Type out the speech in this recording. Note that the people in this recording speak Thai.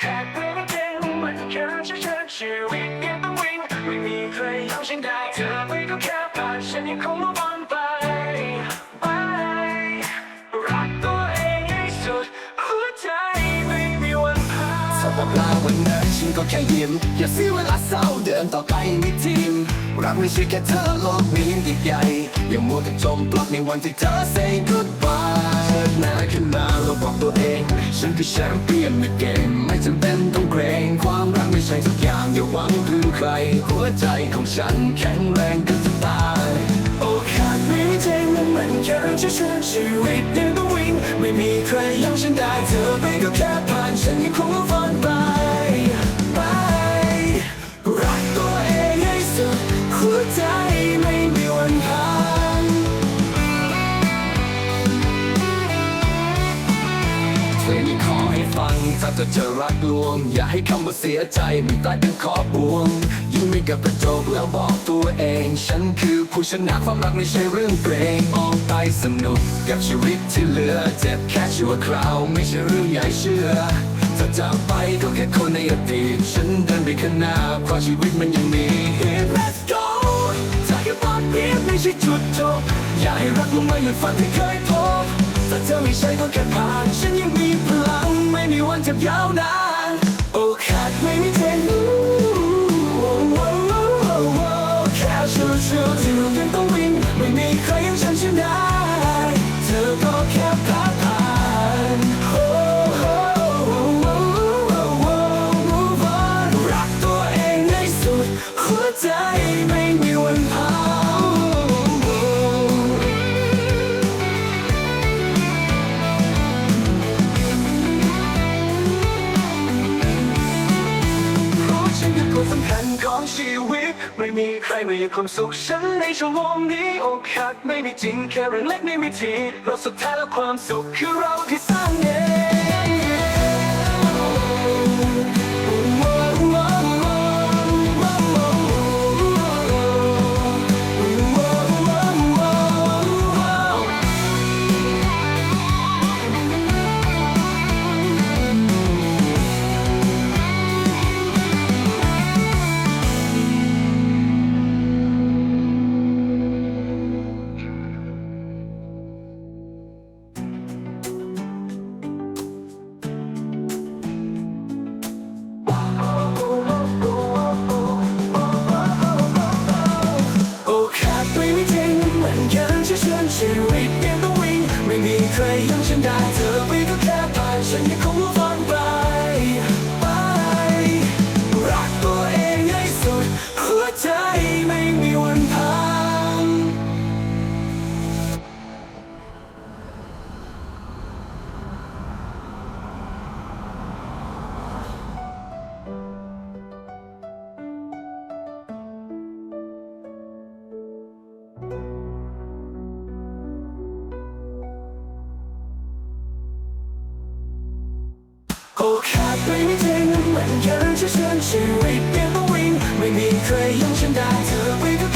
แค่เพียงเพียงมันแค่ฉันเชิญชีวิตยังต้องวิ่งไม่มีใครยอมฉันได้เธอไปก็แค่ผ่านฉันยังคงรู้วันไปไปรักตัวเองให้สุดหัวใจไม่มีวันผ่านสำหรับเราวันนั้นฉันก็แค่ยิ้มอย่าเสียเวลาเศร้าเดินต่อไปมีทีมรักไม่ใช่แค่เธอโลกนี้ยิ่งใหญ่อย่ามัวแต่จมปลักในวันที่เธอ say goodbye เชิดหน้าขึ้นมาเราบอกตัวเอง ฉันคือแชมเปี้ยนในเกม ไม่จำเป็นต้องเกรง ความรักไม่ใช่ทุกอย่างอย่าหวังพึ่งใคร หัวใจของฉันแข็งแรงกันจะตายโอ้ขาดไม่จริงมันแค่เรื่องเฉยๆชีวิตเดินต้องวิ่งไม่มีใครยังฉันได้เธอไปก็แค่ผ่านฉันยังคงฝันปไป ถ้าเธอจอรักลวง อย่าให้คำว่าเสียใจมันกลายเป็นขอบวงยิ้มให้กับกระจกแล้วบอกตัวเอง ฉันคือผู้ชนะความรักไม่ใช่เรื่องเกรงออกไปสนุกกับชีวิตที่เหลือเจ็บแค่ชั่วคราว ไม่ใช่เรื่องใหญ่เชื่อถ้าจากไปก็แค่คนในอดีตฉันเดินไปข้างหน้าเพราะชีวิตมันยังมี Let's go ถ้าแค่ตอนเพียงไม่ใช่จุดจบอย่าให้รักลงมาหยุดฝันที่เคยพบ ถ้าเธอไม่ใช่ก็แค่ผ่าน ฉันยังมีพลัง ไม่มีวันจะยาวนาน โอ้ขาดไม่มี ชีวิต ไม่มีใครมาอยากความสุขฉันในชั่วโมงนี้อกหักไม่มีจริงแค่เรื่องเล็กไม่มีทีเราสุดท้ายแล้วความสุขคือเราที่สร้างเอง ไม่มีใครยังฉันได้เธอไปก็แค่ผ่านฉันยังคงรู้ โอ้ขาดไม่มีจริงมันยังจะเชิญชีวิตยังต้องวิ่งไม่มีใครยังฉันได้เธอไปก็แ